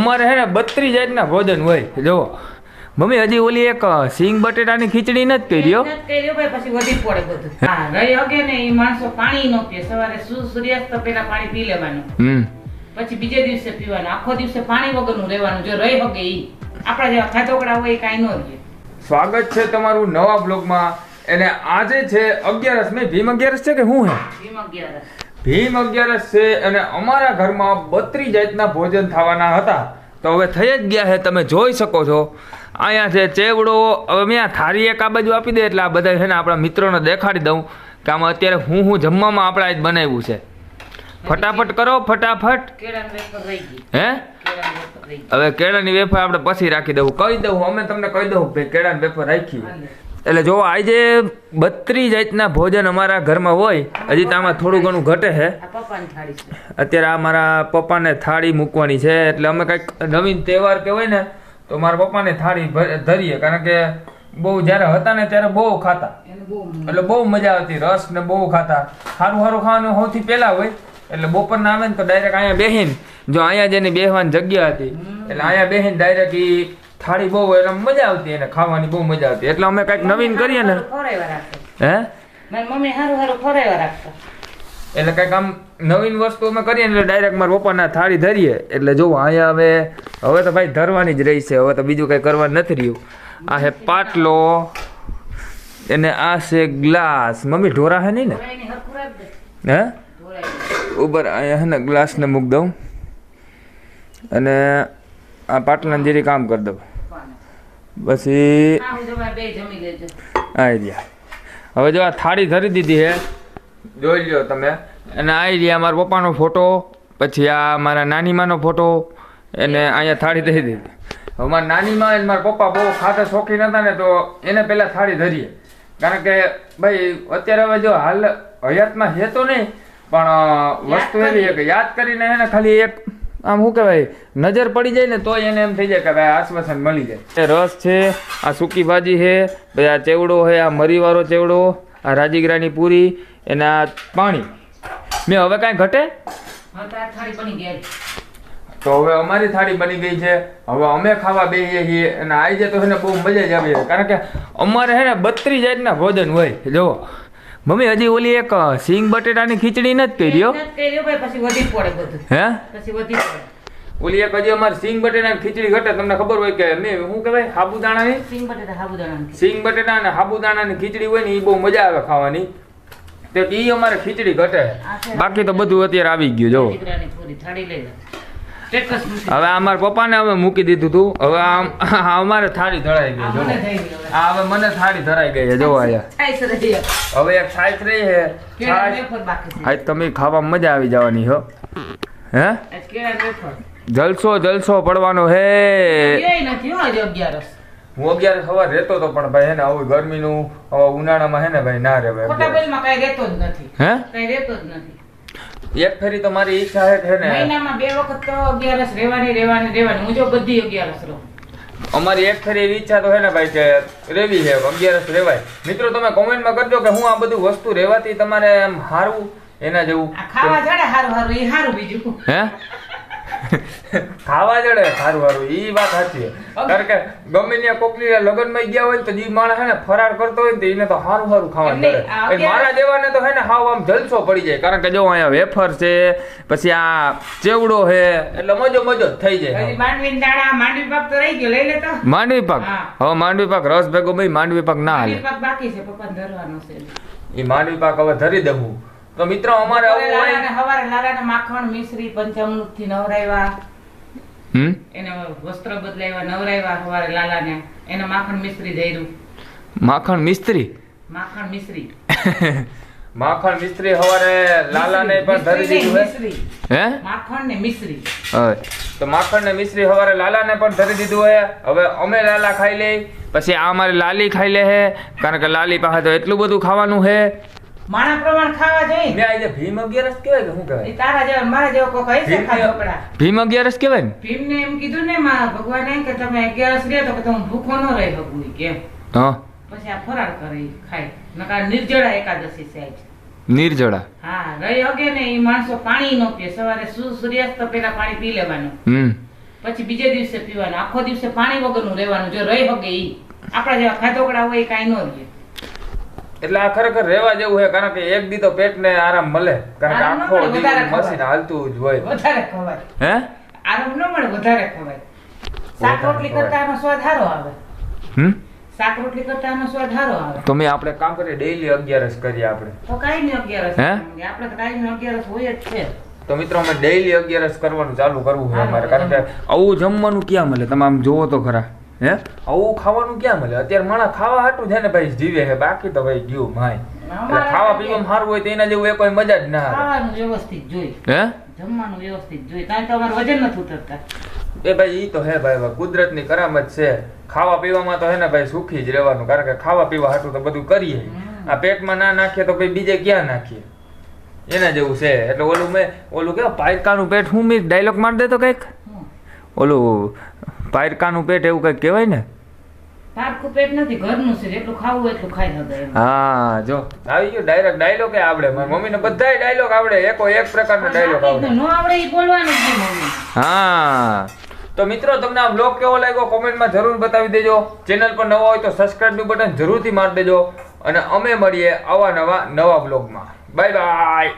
અમારે છે ને બત્રીસ જાતના ભોજન હોય જો મમ્મી હજી ઓલી એક સિંગ બટેટાની ખીચડી નથી કરી કર્યો. પછી વધી પડે બધું. હા. રહી હગે ને એ માણસો પાણી નો પીએ. સવારે સૂર્યાસ્ત પહેલા પાણી પી લેવાનું. હમ. પછી બીજે દિવસે પીવાનું. આખો દિવસે પાણી વગરનું રહેવાનું જો રહી હગે ઈ. આપણા જેવા ખાધોકડા હોય કાંઈ ન રહે. સ્વાગત છે તમારું નવા બ્લોગમાં અને આજે છે અગિયારસ મેં ભીમ અગિયારસ છે કે હું હે? ભીમ અગિયારસ. ભીમ અગિયારસ છે અને અમારા ઘરમાં બત્રીસ જાતના ભોજન થવાના હતા. તો હવે થઈ જ ગયા છે તમે જોઈ શકો છો. અહીંયા છે ચેવડો હવે મેં થારી એક આ બાજુ આપી દે એટલે આ બધા છે ને આપણા મિત્રોને દેખાડી દઉં કે આમાં અત્યારે હું હું જમવામાં આપણે આજ બનાવ્યું છે. ફટાફટ કરો ફટાફટ. હે. હવે કેળાની વેફર આપણે પછી રાખી દઉં. કહી દઉં અમે તમને કહી દઉં કે કેળાની વેફર રાખી. એટલે જો આજે બત્રીસ જાતના ભોજન અમારા ઘરમાં હોય હજી તો આમાં થોડું ઘણું ઘટે છે. અત્યારે આ મારા પપ્પાને થાળી મૂકવાની છે એટલે અમે કંઈક નવીન તહેવાર કે હોય ને તો મારા પપ્પાને થાળી ધરીએ કારણ કે બહુ જ્યારે હતા ને ત્યારે બહુ ખાતા. એટલે બહુ મજા આવતી રસ ને બહુ ખાતા. સારું સારું ખાવાનું સૌથી પહેલાં હોય એટલે બપોરના આવે ને તો ડાયરેક્ટ અહીંયા બેહીને જો અહીંયા જેની બેહવાની જગ્યા હતી એટલે અહીંયા બેહીને ડાયરેક્ટ ઈ થાળી બહુ એટલે મજા આવતી એને ખાવાની બહુ મજા આવતી. એટલે અમે કંઈક નવીન કરીએ ને. હે? મમ્મી હારું હારું ખોરાવ્યા રાખતા એટલે કંઈક આમ નવીન વસ્તુ અમે કરીએ એટલે ડાયરેક્ટ મારા પપ્પાના થાળી ધરીએ. એટલે જો અહીંયા હવે હવે તો ભાઈ ધરવાની જ રહી છે. હવે તો બીજું કંઈ કરવાનું નથી રહ્યું. આ હે પાટલો એને આ છે ગ્લાસ. મમ્મી ઢોરા હે નહીં ને. હે. ઉપર અહીંયા હે ને ગ્લાસને મૂક દઉં. અને આ પાટલાને જેરી કામ કરી દઉં. પછી હા, હું તમારે બે જમી લેજો આવી રહ્યા હવે જો આ થાળી ધરી દીધી છે જોઈ લ્યો તમે. અને આવી રહ્યા મારા પપ્પાનો ફોટો પછી આ મારા નાનીમાનો ફોટો એને અહીંયા થાળી ધરી દીધી. હવે મારા નાનીમાં અને મારા પપ્પા બહુ ખાતા શોખીન હતા ને તો એને પહેલાં થાળી ધરીએ. કારણ કે ભાઈ અત્યારે હવે જો હાલ હયાતમાં છે તો નહીં પણ વસ્તુ એવી છે કે યાદ કરીને એને ખાલી એક આમ શું કહેવાય નજર પડી જાય ને તોય એને એમ થઈ જાય કે ભાઈ આશ્વાસન મળી જાય. રસ છે આ સૂકી ભાજી છે પછી આ ચેવડો છે આ મરીવાળો ચેવડો આ રાજીગરાની પૂરી અને આ પાણી. મેં હવે કાંઈ ઘટે? તો તો હવે અમારી થાળી બની ગઈ છે. હવે અમે ખાવા બેસીએ છીએ અને આજે તો એને બહુ મજા જ આવી જાય કારણ કે અમારે છે ને બત્રીસ જાતના ભોજન હોય જો મમ્મી હજી ઓલી એક સિંગ બટેટાની ખીચડી નથી કર્યો? હે? ઓલી એક હજી અમારે સિંગ બટેટાની ખીચડી ઘટે તમને ખબર હોય કે મેં શું કહેવાય સાબુદાણાની સિંગ બટેટા સાબુદાણાની સિંગ બટેટા અને સાબુદાણાની ખીચડી હોય ને એ બહુ મજા આવે ખાવાની. તો એ અમારે ખીચડી ઘટે. બાકી તો બધું અત્યારે આવી ગયું જો. હવે અમારા પપ્પાને અમે મૂકી દીધું હતું હવે આમ અમારે થાળી ધરાઈ ગઈ જો હવે. આ હવે મને થાળી ધરાઈ ગઈ છે જો છે. હવે એક છાશ રહી છે. છે. આજ તમે ખાવા મજા આવી જવાની હો. હે. જલસો જલસો પડવાનો હે. હો અગિયાર સવાર રહેતો હતો પણ ભાઈ હે ને આવું ગરમીનું ઉનાળામાં હે ને ભાઈ ના રે ભાઈ રહેતો જ નથી. હે? કાંઈ રહેતો જ નથી. એક ફેરી તો મારી ઈચ્છા છે ને. મહિનામાં બે વખત તો અગિયારસ રહેવાની રહેવાની રહેવાની. હું જો બધી અગિયારસ રહું. અમારી એક ફેરી એવી ઈચ્છા તો હે ને ભાઈ કે રેવી છે અગિયારસ રેવાય મિત્રો તમે કોમેન્ટમાં કરજો કે હું આ બધું વસ્તુ રેવાથી તમારે એમ હારું એના જેવું ખાવા જડે હારું હારું એ હારું બીજું. હે? ખાવા જડે સારું સારું એ વાત સાચી કારણ કે ગમે ત્યાં કોકની લગ્નમાં ગયા હોય તો જે માણસ હે ને ફરાર કરતો હોય ને તો એને તો સારું સારું ખાવા એમ નહીં, જડે મારા દેવાને તો હે ને હાવ આમ જલસો પડી જાય. કારણ કે જો અહીંયા વેફર છે પછી આ ચેવડો છે એટલે મજો મજો જ થઈ જાય. માંડવી પાક તો રહી ગયો લઈ લેતો. માંડવી પાક? હવે માંડવી પાક રસ ભેગો ભાઈ માંડવી પાક ના હાલે. બાકી છે પપ્પા ધરવાનો છે. એ માંડવી પાક હવે ધરી દેવું. તો મિત્રો અમારે આવું લાલાને હોય હવારે લાલાને માખણ મિશ્રી પંચામૃતથી નવરાવ્યા હમ? એને વસ્ત્ર બદલાવ્યા નવરાવ્યા હવારે લાલાને. એને માખણ મિશ્રી ધર્યું. માખણ મિસ્ત્રી? માખણ મિશ્રી. માખણ મિસ્ત્રી હવારે લાલાને પણ ધરી દીધું હે. મિશ્રી. હે? માખણ ને મિશ્રી તો માખણ ને મિશ્રી હવારે લાલાને પણ ધરી દીધું હે. હવે અમે લાલા ખાઈ લઈ પછી આ અમારી લાલી ખાઈ લે હે. કારણ કે લાલી પાસે તો એટલું બધું ખાવાનું હે. માણા પ્રમાણ ખાવા જોઈએ મે આજે ભીમ અગિયારસ કહેવાય કે શું એ કહેવાય તારા જેવા મારા જેવો કોક હશે ભીમ શકે ઢોકળા. ભીમ અગિયારસ કહેવાય ને? ભીમને એમ કીધું ને માં ભગવાને કે તમે અગિયારસ રે તો કે તમે ભૂખો ન રહી શકું કેમ? હા. પછી આ ફરાર કરે ખાય. નકાર નિર્જળા એકાદશી છે નિર્જળા. હા રહી હગે ને એ માણસો પાણી ન પીએ. સવારે સૂર્યાસ્ત પહેલા પાણી પી લેવાનું. હમ. પછી બીજે દિવસે પીવાનું. આખો દિવસે પાણી વગરનું રહેવાનું. જો રહી હગે ઈ. આપણા જેવા ખાધોકડા હોય એ કાંઈ ન રહે. એટલે આ ખરેખર રહેવા જેવું છે કારણ કે એક દી તો પેટને આરામ મળે. કારણ કે આખો દી મશીન હાલતું જ હોય. વધારે ખવાય. હે? આરામ ન મળે વધારે ખવાય. શાક રોટલી કરતા આનો સ્વાદ સારો આવે. હમ? શાક રોટલી કરતા આનો સ્વાદ સારો આવે. તો મેં આપણે કામ કરીએ ડેઈલી અગિયારસ કરીએ આપણે. તો કાંઈ નહીં અગિયારસ હે? આપણે તો કાંઈ નહીં અગિયારસ હોય જ છે. તો મિત્રો અમે ડેઈલી અગિયારસ કરવાનું ચાલુ કરવું છે અમારે. કારણ કે આવું જમવાનું ક્યાં મળે? તમે આમ જોવો તો ખરા. હે? આવું ખાવાનું ક્યાં મળે? અત્યારે માણસ ખાવા હાટું છે ને ભાઈ જીવે છે. બાકી તો ભાઈ ગયું માય. એટલે ખાવા પીવાનું સારું હોય તો એના જેવું એ કોઈ મજા જ ના આવે. વ્યવસ્થિત જોઈ. હે? જમવાનું વ્યવસ્થિત જોઈ. ત્યાં તો અમારું વજન નથી ઉતરતા. એ ભાઈ ઈ તો હે ભાઈ કુદરતની કરામત છે. ખાવા પીવામાં તો હે ને ભાઈ સુખી જ રહેવાનું. કારણ કે ખાવા પીવા હાટું તો બધું કરીએ. આ પેટમાં ના નાખીએ તો ભાઈ બીજે ક્યાં નાખીએ? એના જેવું છે. એટલે ઓલું મેં ઓલું કેવું પાયકાનું પેટ હું મી ડાયલોગ માર દેતો કંઈક? કંઈક ઓલું પાયરકાનું પેટ એવું કંઈક કહેવાય ને? પેટ નથી ઘરનું છે જેટલું ખાવું એટલું ખાઈ હા જો. આવી ગયું ડાયરેક્ટ ડાયલોગ આવડે. મારી મમ્મીને બધાય ડાયલોગ આવડે. એકો એક પ્રકારનો ડાયલોગ આવડે. ન આવડે એ બોલવાનું જ મમ્મી. હા. તો મિત્રો તમને આ બ્લોગ કેવો લાગ્યો? કોમેન્ટમાં જરૂર બતાવી દેજો. ચેનલ પર નવા હોય તો સબસ્ક્રાઇબનું બટન જરૂરથી મારી દેજો. અને અમે મળીએ આવા નવા નવા બ્લોગમાં બાય બાય